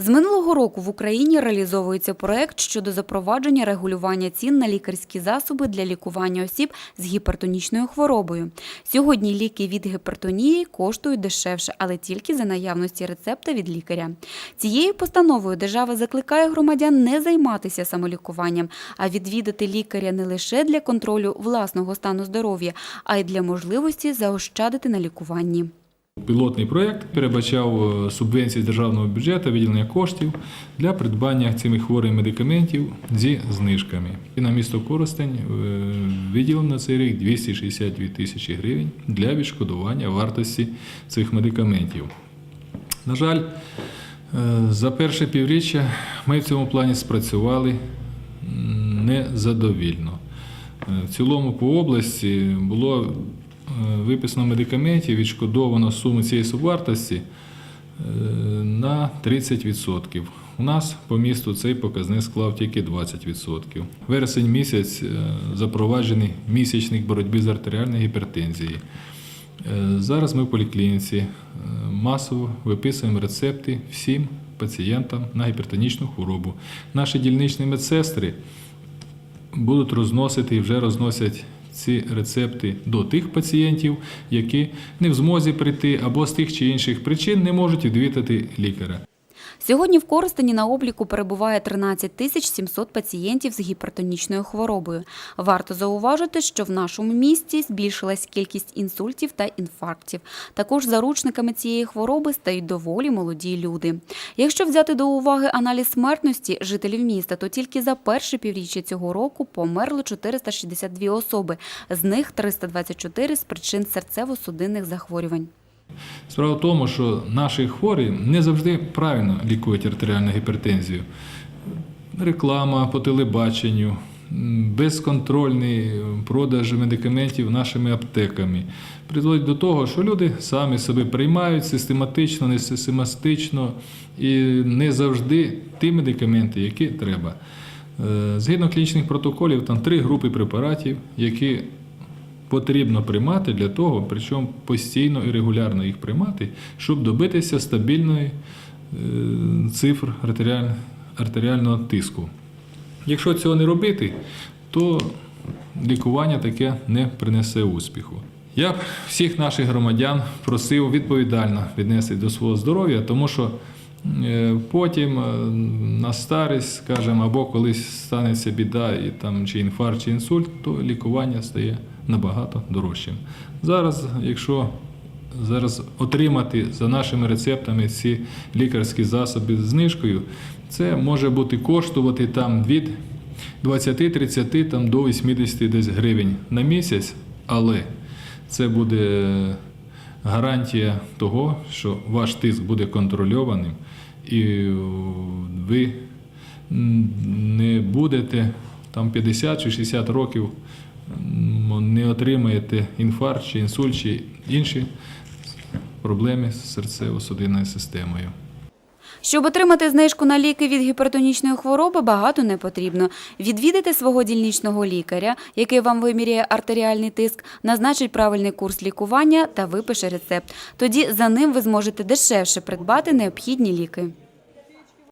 З минулого року в Україні реалізовується проект щодо запровадження регулювання цін на лікарські засоби для лікування осіб з гіпертонічною хворобою. Сьогодні ліки від гіпертонії коштують дешевше, але тільки за наявності рецепта від лікаря. Цією постановою держава закликає громадян не займатися самолікуванням, а відвідати лікаря не лише для контролю власного стану здоров'я, а й для можливості заощадити на лікуванні. Пілотний проєкт передбачав е, субвенції з державного бюджету, виділення коштів для придбання цими хворих медикаментів зі знижками. І на місто Коростень е, виділено цей рік 262 тисячі гривень для відшкодування вартості цих медикаментів. На жаль, е, за перше півріччя ми в цьому плані спрацювали незадовільно. В цілому по області було виписано медикаментів, відшкодовано суму цієї субвартості е, на 30%. У нас по місту цей показник склав тільки 20%. Вересень місяць е, запроваджений місячник боротьби з артеріальною гіпертензією. Е, Зараз ми в поліклініці е, масово виписуємо рецепти всім пацієнтам на гіпертонічну хворобу. Наші дільничні медсестри будуть розносити і вже розносять ці рецепти до тих пацієнтів, які не в змозі прийти або з тих чи інших причин не можуть відвідати лікаря. Сьогодні в Коростені на обліку перебуває 13 тисяч 700 пацієнтів з гіпертонічною хворобою. Варто зауважити, що в нашому місті збільшилась кількість інсультів та інфарктів. Також заручниками цієї хвороби стають доволі молоді люди. Якщо взяти до уваги аналіз смертності жителів міста, то тільки за перше півріччя цього року померло 462 особи, з них 324 з причин серцево-судинних захворювань. Справа в тому, що наші хворі не завжди правильно лікують артеріальну гіпертензію. Реклама по телебаченню, безконтрольний продаж медикаментів нашими аптеками призводить до того, що люди самі себе приймають систематично, не систематично і не завжди ті медикаменти, які треба. Е, Згідно клінічних протоколів, там три групи препаратів, які потрібно приймати для того, причому постійно і регулярно їх приймати, щоб добитися стабільної е, цифр артеріального тиску. Якщо цього не робити, то лікування таке не принесе успіху. Я б всіх наших громадян просив відповідально віднести до свого здоров'я, тому що е, потім е, на старість, скажімо, або колись станеться біда, і там чи інфаркт, чи інсульт, то лікування стає набагато дорожчим. Зараз, якщо зараз отримати за нашими рецептами ці лікарські засоби з знижкою, це може бути коштувати там від 20-30 там, до 80 десь гривень на місяць, але це буде гарантія того, що ваш тиск буде контрольованим і ви не будете там 50 чи 60 років не отримаєте інфаркт чи інсульт чи інші проблеми з серцево-судинною системою. Щоб отримати знижку на ліки від гіпертонічної хвороби, багато не потрібно. Відвідайте свого дільничного лікаря, який вам виміряє артеріальний тиск, назначить правильний курс лікування та випише рецепт. Тоді за ним ви зможете дешевше придбати необхідні ліки.